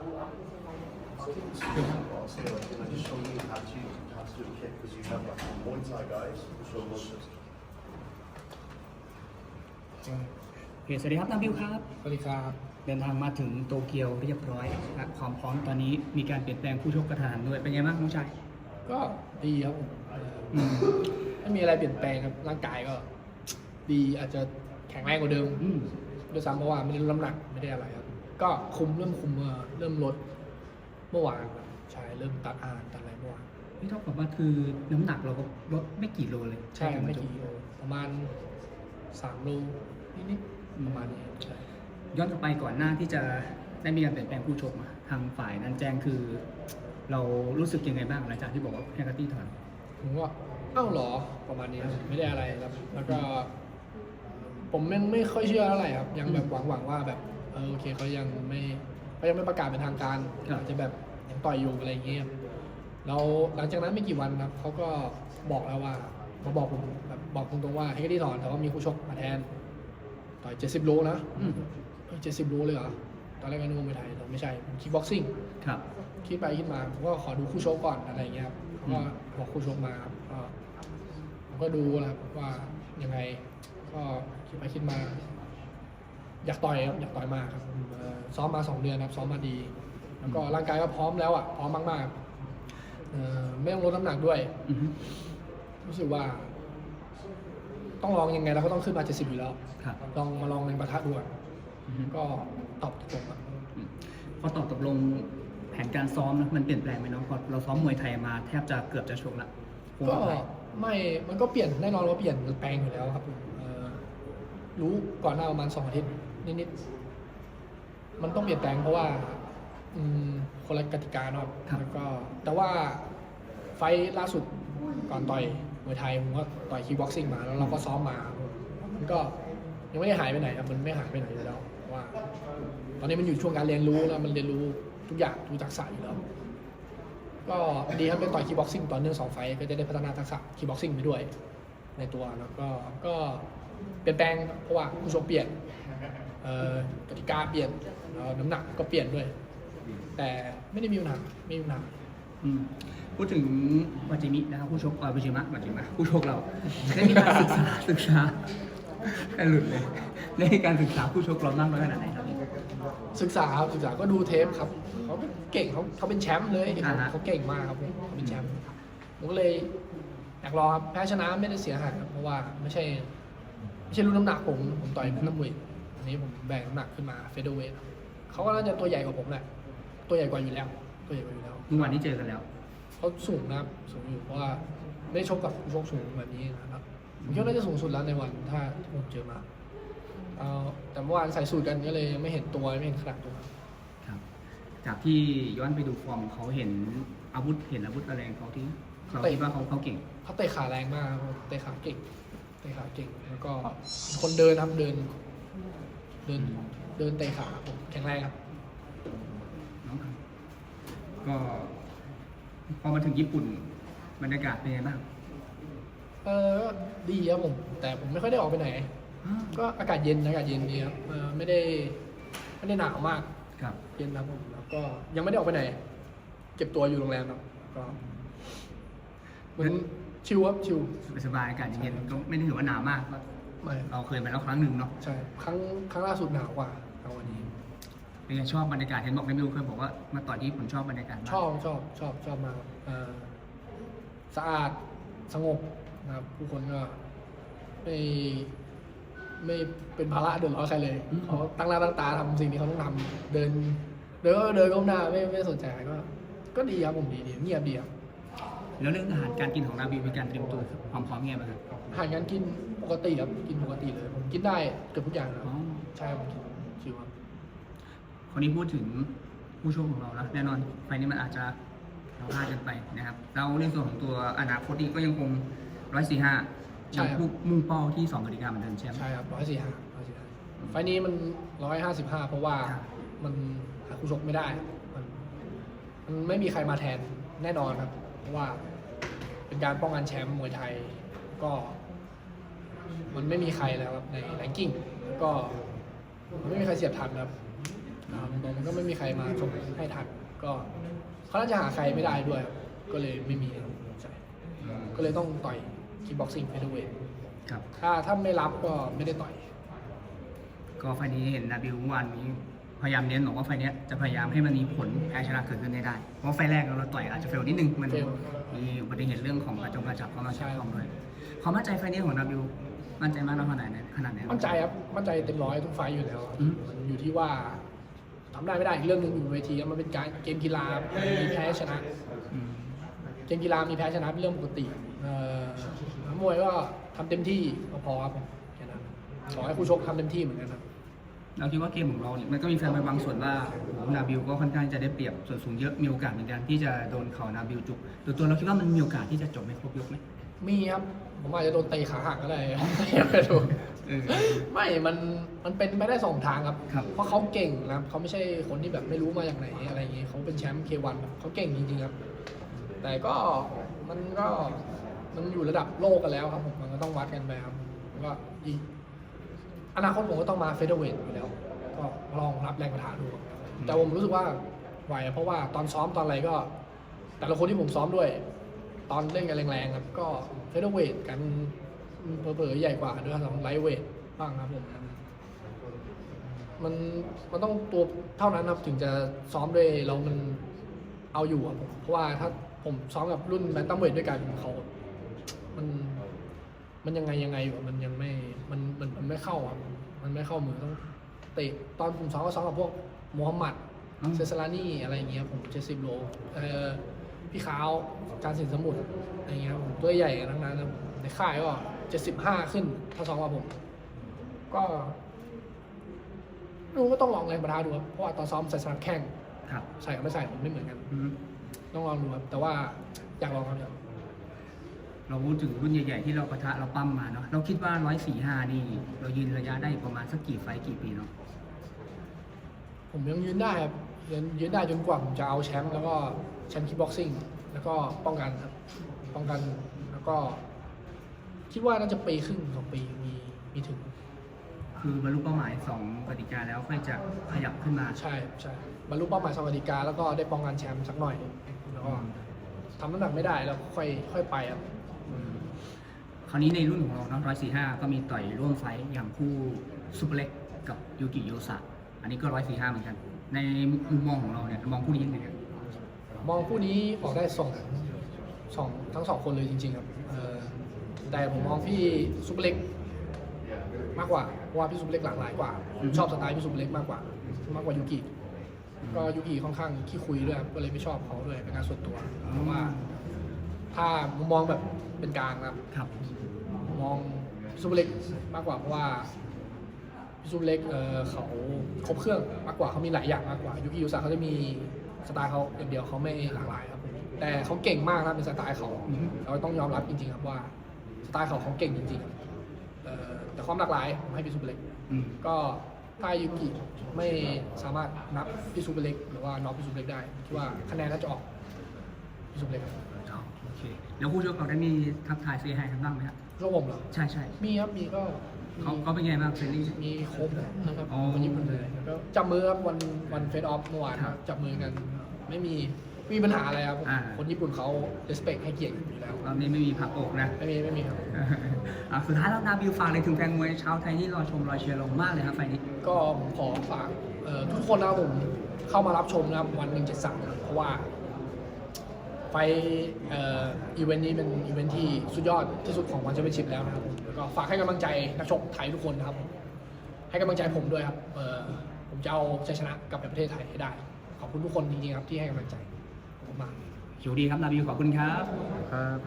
โอเคสวัสดีครับนาบิวครับ สวัสดีครับ เดินทางมาถึงโตเกียวเรียบร้อยและความพร้อมตอนนี้มีการเปลี่ยนแปลงผู้ชกกระทานด้วย เป็นไงบ้างน้องชาย ก็ดีครับผมเอ่ออืมไม่มีอะไรเปลี่ยนแปลงครับ ร่างกายก็ ดีอาจจะแข็งแรงกว่าเดิมอืมด้วยซ้ำเพราะว่าไม่ได้ลดน้ำหนักไม่ได้อะไรครับ ก็คุมเริ่มคุมเอ่อเริ่มลดเมื่อวานครับใช่เริ่มตัดอาหารตัดอะไรเมื่อวานนี่เท่ากับว่าคือน้ำหนักเราก็ลดไม่กี่โลเลยใช่หไม่กี่โลประมาณสามโลนิดๆประมาณนี้ครับใช่ย้อนกลับไปก่อนหน้าที่จะได้มีการเปลี่ยนแปลงผู้ชกมาทางฝ่ายนั้นแจ้งคือ เรารู้สึกยังไงบ้างหลังจากที่บอกว่าแฮกเกอร์ตี้ถอนผมว่าเอ้าเหรอประมาณนี้ครับไม่ได้อะไรครับ แล้วก็ ผมยังไม่ค่อยเชื่อเท่าไหร่ครับ ยังแบบหวังหวังๆว่าแบบเออโอเคเขายังไม่เขายังไม่ประกาศเป็นทางการอาจจะแบบยังต่อยอยู่อะไรอย่างเงี้ยครับแล้วหลังจากนั้นไม่กี่วันครับเขาก็บอกแล้วว่ามาบอกผมแบบบอกตรงๆว่าให้ก็ที่ถอนแต่ว่ามีคู่ชกมาแทน ต่อย70โลนะอืมเจ็ดสิบโลเลยเหรอตอนแรกก็นึกว่าไม่ไทยแต่ไม่ใช่คิกบ็อกซิ่ง ครับ คิดไปคิดมาผมก็ขอดูคู่ชกก่อนอะไรอย่างเงี้ยครับเขาก็บอกคู่ชกมาครับก็ผมก็ดูนะครับว่ายังไง ก็คิดไปคิดมา อยากต่อยครับอยากต่อยมากครับเอ่อซ้อมมาสองเดือนครับซ้อมมาดี แล้วก็ร่างกายก็พร้อมแล้วอะพร้อมมากๆเอ่อไม่ต้องลดน้ำหนักด้วย อือฮึรู้สึกว่า ต้องลองยังไงเราก็ต้องขึ้นมาเจ็ดสิบอยู่แล้ว ครับลองมาลองในประทะดูก่อนอือฮึก็ตอบตรงๆครับอืมพอตอบตกลงแผนการซ้อมนะมันเปลี่ยนแปลงไหมน้องพอเราซ้อมมวยไทยมาแทบจะเกือบจะชกละผมก็ว่าไปไม่มันก็เปลี่ยนแน่นอนว่าเปลี่ยนแปลงอยู่แล้วครับผมเอ่อรู้ก่อนหน้าประมาณสองอาทิตย์ นิดๆมันต้องเปลี่ยนแปลงเพราะว่า อืมคนละกติกาเนาะแล้วก็ แต่ว่าไฟล์ล่าสุดก่อนต่อยมวยไทยผมก็ต่อยคีบ็อกซิ่งมาแล้วเราก็ซ้อมมา มันก็ยังไม่ได้หายไปไหนครับมันไม่หายไปไหนอยู่แล้วเพราะว่า ตอนนี้มันอยู่ช่วงการเรียนรู้แล้วมันเรียนรู้ทุกอย่างทุกทักษะอยู่แล้ว ก็ดีครับเป็นต่อยคีบ็อกซิ่งต่อเนื่องสองไฟต์ก็จะได้พัฒนาทักษะคีบ็อกซิ่งไปด้วย ในตัวแล้วก็ก็เปลี่ยนแปลงเพราะว่าผู้ชกเปลี่ยนเอ่อ กติกาเปลี่ยนแล้วน้ำหนักก็เปลี่ยนด้วย แต่ไม่ได้มีปัญหาไม่มีปัญหาอืมพูดถึงวาจิมินะครับผู้ชกเออวาจิมะวาจิมะผู้ชกเราได้มีการศึกษาศึกษากันหลุดเลยได้มีการศึกษาผู้ชกเรามากน้อยขนาดไหนครับศึกษาครับศึกษาก็ดูเทปครับเขาเก่งเขาเขาเป็นแชมป์เลยอ่าฮะเขาเก่งมากครับเขาเป็นแชมป์ผมก็เลยอยากรอครับแพ้ชนะไม่ได้เสียหายครับเพราะว่าไม่ใช่ไม่ใช่รุ่นน้ำหนักผมผมต่อยเป็นน้ำมวย อันนี้ผมแบ่งน้ำหนักขึ้นมาเฟเธอร์เวทเขาก็น่าจะตัวใหญ่กว่าผมแหละ ตัวใหญ่กว่าอยู่แล้ว ตัวใหญ่กว่าอยู่แล้วเมื่อวานนี้เจอกันแล้วเขาสูงนะครับสูงอยู่เพราะว่าไม่ได้ชกกับผู้ชกสูงแบบนี้นะครับผมคิดว่าน่าจะสูงสุดแล้วในวันถ้าที่ผมเจอมาเอ่อแต่เมื่อวานใส่สูตรกันก็เลยยังไม่เห็นตัวไม่เห็นขนาดตัวครับ จากที่ย้อนไปดูฟอร์มเขาเห็นอาวุธเห็นอาวุธอะไรของเขาที่เราคิดว่าเขาเขาเก่งเขาเตะขาแรงมากครับเตะขาเก่งเตะขาเก่งแล้วก็คนเดินนะครับเดินเดินเดินเตะขาครับผมแข็งแรงครับเนาะก็พอมาถึงญี่ปุ่นบรรยากาศเป็นไงบ้างเออก็ดีครับผม แต่ผมไม่ค่อยได้ออกไปไหน ก็อากาศเย็นอากาศเย็นดีครับเออไม่ได้ไม่ได้หนาวมากครับ เย็นครับผมแล้วก็ยังไม่ได้ออกไปไหน เก็บตัวอยู่โรงแรมครับก็เหมือนชิลครับชิลสบายๆอากาศเย็นๆก็ไม่ได้ถือว่าหนาวมากก็ ไม่เราเคยไปแล้วครั้งหนึ่งเนาะใช่ครั้งครั้งล่าสุดหนาวกว่าครั้งวันนี้เป็นไงชอบบรรยากาศเห็นบอกไม่รู้เคยบอกว่ามาต่อที่ญี่ปุ่นชอบบรรยากาศมากชอบชอบชอบชอบมากครับเอ่อสะอาดสงบนะครับผู้คนก็ไม่ไม่เป็นภาระเดือดร้อนใครเลยเขาตั้งหน้าตั้งตาทำสิ่งที่เขาต้องทำเดิน เดินก็เดินก้มหน้าไม่ไม่สนใจใครก็ ก็ดีครับผมดีดีเงียบดีครับ แล้วเรื่องอาหารการกินของนาบีมีการเตรียมตัวความพร้อมยังไงบ้างครับอาหารการกินปกติครับกินปกติเลยผมกินได้เกือบทุกอย่างนะคอ๋รัอบใช่ผมกินชิวครับคนนี้พูดถึงผู้ชมของเรานะแน่นอนไฟล์นี้มันอาจจะเราพลาดกันไปนะครับเราในส่วนของตัวอนาคตนี้ก็ยังคงร้อยสี่ห้ายังมุ่งเป้าที่สองกติกาเหมือนเดิมใช่ไหม ใช่ครับร้อยสี่ห้าร้อยสี่ห้าไฟล์นี้มันร้อยห้าสิบห้าเพราะว่าครับ มันหาคู่ชกไม่ได้มันมันไม่มีใครมาแทนแน่นอนครับ เพราะว่า เป็นการป้องกันแชมป์มวยไทยก็ มันไม่มีใครแล้วครับในแรงกิ้งก็มันไม่มีใครเสียบทันครับอ่าตรงๆมันก็ไม่มีใครมาชกให้ทันก็เขาน่าจะหาใครไม่ได้ด้วยครับก็เลยไม่มีใช่ก็เลยต้องต่อยคิกบ็อกซิ่งเฟเธอร์เวทครับ ถ้าถ้าไม่รับก็ไม่ได้ต่อย ก็ไฟล์นี้เห็นนาบิวเมื่อวานนี้ พยายามเน้นบอกว่าไฟล์เนี้ยจะพยายามให้มันมีผลแพ้ชนะเกิดขึ้นให้ได้ เพราะไฟล์แรกเราต่อยอาจจะเฟลนิดนึง มันเฟลมีอุบัติเหตุเรื่องของกระจงกระจับเข้ามาใช่ใช้ความด้วยความมั่นใจไฟล์นี้ของนาบิวมั่นใจมากน้อยขนาดไหนขนาดไหนมั่นใจครับมั่นใจเต็มร้อยทุกไฟต์อยู่แล้วอืมมันอยู่ที่ว่าทำได้ไม่ได้อีกเรื่องหนึ่งอยู่บนเวทีครับมันเป็นการเกมกีฬามีแพ้ชนะอืมเกมกีฬามีแพ้ชนะเป็นเรื่องปกติเอ่อนักมวยก็ทำเต็มที่ก็พอครับผมแค่นั้นขอให้ผู้ชกทำเต็มที่เหมือนกันครับ เราคิดว่าเกมของเราเนี่ยมันก็มีแฟนไปบางส่วนว่าโอ้โหนาบิวก็ค่อนข้างจะได้เปรียบส่วนสูงเยอะมีโอกาสเหมือนกันที่จะโดนเข่านาบิวจุกตัวตัวเราคิดว่ามันมีโอกาสที่จะจบไม่ครบยกไหมมีครับผมอาจจะโดนเตะขาหักก็ได้ไม่รู้เออไม่มันมันเป็นไปได้สองทางครับครับ เพราะเขาเก่งนะครับเขาไม่ใช่คนที่แบบไม่รู้มาจากไหนอะไรอย่างงี้เขาเป็นแชมป์เควันเขาเก่งจริงๆครับ แต่ก็มันก็มันอยู่ระดับโลกกันแล้วครับผมมันก็ต้องวัดกันไปครับแล้วก็อีก อนาคตผมก็ต้องมาเฟเธอร์เวทอยู่แล้ว ก็ลองรับแรงกระทะดู แต่ผมรู้สึกว่าไหวเพราะว่าตอนซ้อมตอนอะไรก็ แต่ละคนที่ผมซ้อมด้วย ตอนเล่นกันแรงๆครับ ก็เฟเธอร์เวทกันเผลอๆใหญ่กว่าด้วยครับไลท์เวทบ้างครับผมมันมันต้องตัวเท่านั้นครับถึงจะซ้อมด้วยเรามันเอาอยู่ครับเพราะว่าถ้าผมซ้อมกับรุ่นแบนตัมเวทด้วยกันเขา มัน มันยังไงยังไงอยู่อะมันยังไม่มันมันมันไม่เข้าครับมันไม่เข้ามือต้องเตะตอนผมซ้อมก็ซ้อมกับพวกมูฮัมหมัดอืม เซซารานี่อะไรอย่างเงี้ยผมเจ็ดสิบโลเอ่อพี่ขาวการสินสมุทรอะไรเงี้ยผมตัวใหญ่กันทั้งนั้นนะในค่ายก็เจ็ดสิบห้าขึ้น ถ้าซ้อมกับผม ก็ไม่รู้ก็ต้องลองแรงประทะดูครับเพราะว่าตอนซ้อมใส่สนับแข้งครับใส่กับไม่ใส่มันไม่เหมือนกัน อืมต้องลองดูครับแต่ว่าอยากลองครับอยากลอง เราพูดถึงรุ่นใหญ่ๆที่เราปะทะเราปั้มมาเนาะเราคิดว่าร้อยสี่ห้านี่เรายืนระยะได้ประมาณสักกี่ไฟต์กี่ปีเนาะผมยังยืนได้ครับยืนยืนได้จนกว่าผมจะเอาแชมป์แล้วก็แชมป์คิกบ็อกซิ่งแล้วก็ป้องกันครับป้องกันแล้วก็ คิดว่าน่าจะปีครึ่งสองปีมีมีถึง คือบรรลุเป้าหมายสองกติกาแล้วค่อยจะขยับขึ้นมาใช่ใช่บรรลุเป้าหมายสองกติกาแล้วก็ได้ป้องกันแชมป์สักหน่อย แล้วก็ทำน้ำหนักไม่ได้แล้วค่อยค่อยไปครับอืม คราวนี้ในรุ่นของเราเนาะร้อยสี่ห้าก็มีต่อยร่วมไฟต์อย่างคู่ซูเปอร์เล็กกับยูกิโยสะอันนี้ก็ร้อยสี่ห้าเหมือนกัน ในมุมมองของเราเนี่ยมองคู่นี้ยังไงครับมองคู่นี้ออกได้สองสองทั้งสองคนเลยจริงๆครับเอ่อแต่ผมมองพี่ซุปเปอร์เล็กมากกว่าเพราะว่าพี่ซุปเปอร์เล็กหลากหลายกว่าผมชอบสไตล์พี่ซุปเปอร์เล็กมากกว่า มากกว่ายูกิก็ยูกิค่อนข้างขี้คุยด้วยครับก็เลยไม่ชอบเขาด้วยเป็นการส่วนตัวเพราะว่า ถ้ามุมมองแบบเป็นกลางนะครับ ครับ มองพี่ซุปเปอร์เล็กมากกว่าเพราะว่าพี่ซุปเปอร์เล็กเอ่อเขาครบเครื่องมากกว่าเขามีหลายอย่างมากกว่ายูกิยูซาเขาจะมีสไตล์เขาอย่างเดียวเขาไม่หลากหลายครับแต่เขาเก่งมากนะเป็นสไตล์เขาอือฮึ เราต้องยอมรับจริงๆครับว่าสไตล์เขาเขาเก่งจริงๆเอ่อแต่ความหลากหลายผมให้พี่ซุปเปอร์เล็ก อืม ก็ถ้ายูกิไม่สามารถนับพี่ซุปเปอร์เล็ก หรือว่าน็อกพี่ซุปเปอร์เล็กได้คิดว่าคะแนนน่าจะออกพี่ซุปเปอร์เล็ก โอเค แล้วคู่ชกเราได้มีทักทายเซฮายกันบ้างไหมครับช่วงผมเหรอใช่ใช่มีครับมีก็มีเขาเขาเป็นไงบ้างเฟรนลี่ มีครบนะครับอ๋อคนญี่ปุ่นเลยแล้วก็จับมือครับวันวันเฟสออฟเมื่อวานครับจับมือกัน ไม่มีไม่มีปัญหาอะไรครับอ่า คนญี่ปุ่นเขา respect ให้เกียรติอยู่แล้ว รอบนี้ไม่มีผักอกนะไม่มีไม่มีครับ อะสุดท้ายแล้วนาบิวฝากเลยถึงแฟนมวยชาวไทยที่รอชมรอเชียร์เรามากเลยครับไฟล์นี้ ก็ผมขอฝากเอ่อทุกคนนะครับผมเข้ามารับชมนะครับวันหนึ่งเจ็ดสามเพราะว่า ไฟอีเวนต์นี้เป็นอีเวนต์ที่สุดยอดที่สุดของวันแชมเปี้ยนชิพแล้วนะครับแล้วก็ฝากให้กำลังใจนักชกไทยทุกคนนะครับ ให้กำลังใจผมด้วยครับผมจะเอาชัยชนะกลับไปประเทศไทยให้ได้ ขอบคุณทุกคนจริงๆครับที่ให้กำลังใจผมมาอยู่ดีครับนาบิวขอบคุณครับครับ